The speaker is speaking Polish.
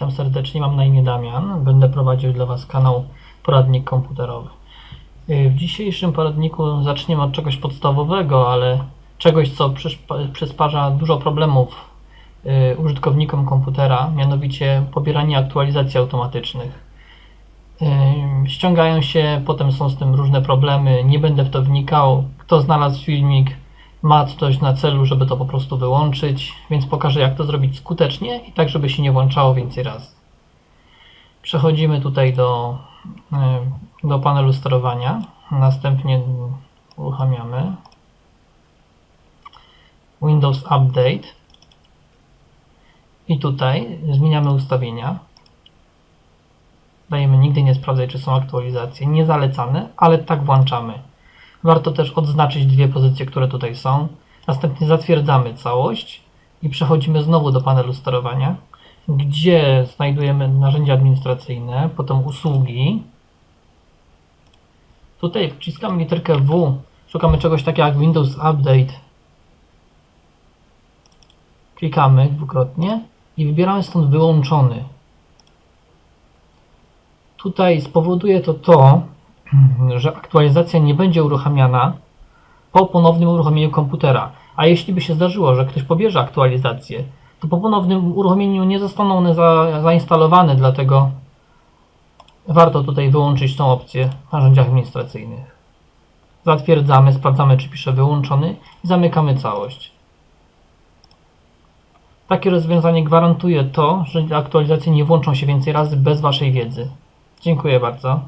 Witam serdecznie, mam na imię Damian. Będę prowadził dla Was kanał Poradnik Komputerowy. Yy, W dzisiejszym poradniku zaczniemy od czegoś podstawowego, ale czegoś, co przysparza dużo problemów yy, użytkownikom komputera, mianowicie pobieranie aktualizacji automatycznych. Yy, Ściągają się, potem są z tym różne problemy, nie będę w to wnikał. Kto znalazł filmik, ma coś na celu, żeby to po prostu wyłączyć, więc pokażę jak to zrobić skutecznie i tak, żeby się nie włączało więcej razy. Przechodzimy tutaj do, y, do panelu sterowania. Następnie uruchamiamy Windows Update i tutaj zmieniamy ustawienia. Dajemy nigdy nie sprawdzaj, czy są aktualizacje. Nie zalecane, ale tak włączamy. Warto też odznaczyć dwie pozycje, które tutaj są. Następnie zatwierdzamy całość i przechodzimy znowu do panelu sterowania, gdzie znajdujemy narzędzia administracyjne, potem usługi. Tutaj wciskamy literkę W, szukamy czegoś takiego jak Windows Update. Klikamy dwukrotnie i wybieramy stąd wyłączony. Tutaj spowoduje to to, że aktualizacja nie będzie uruchamiana po ponownym uruchomieniu komputera. A jeśli by się zdarzyło, że ktoś pobierze aktualizację, to po ponownym uruchomieniu nie zostaną one za, zainstalowane, dlatego warto tutaj wyłączyć tą opcję w narzędziach administracyjnych. Zatwierdzamy, sprawdzamy, czy pisze wyłączony i zamykamy całość. Takie rozwiązanie gwarantuje to, że aktualizacje nie włączą się więcej razy bez Waszej wiedzy. Dziękuję bardzo.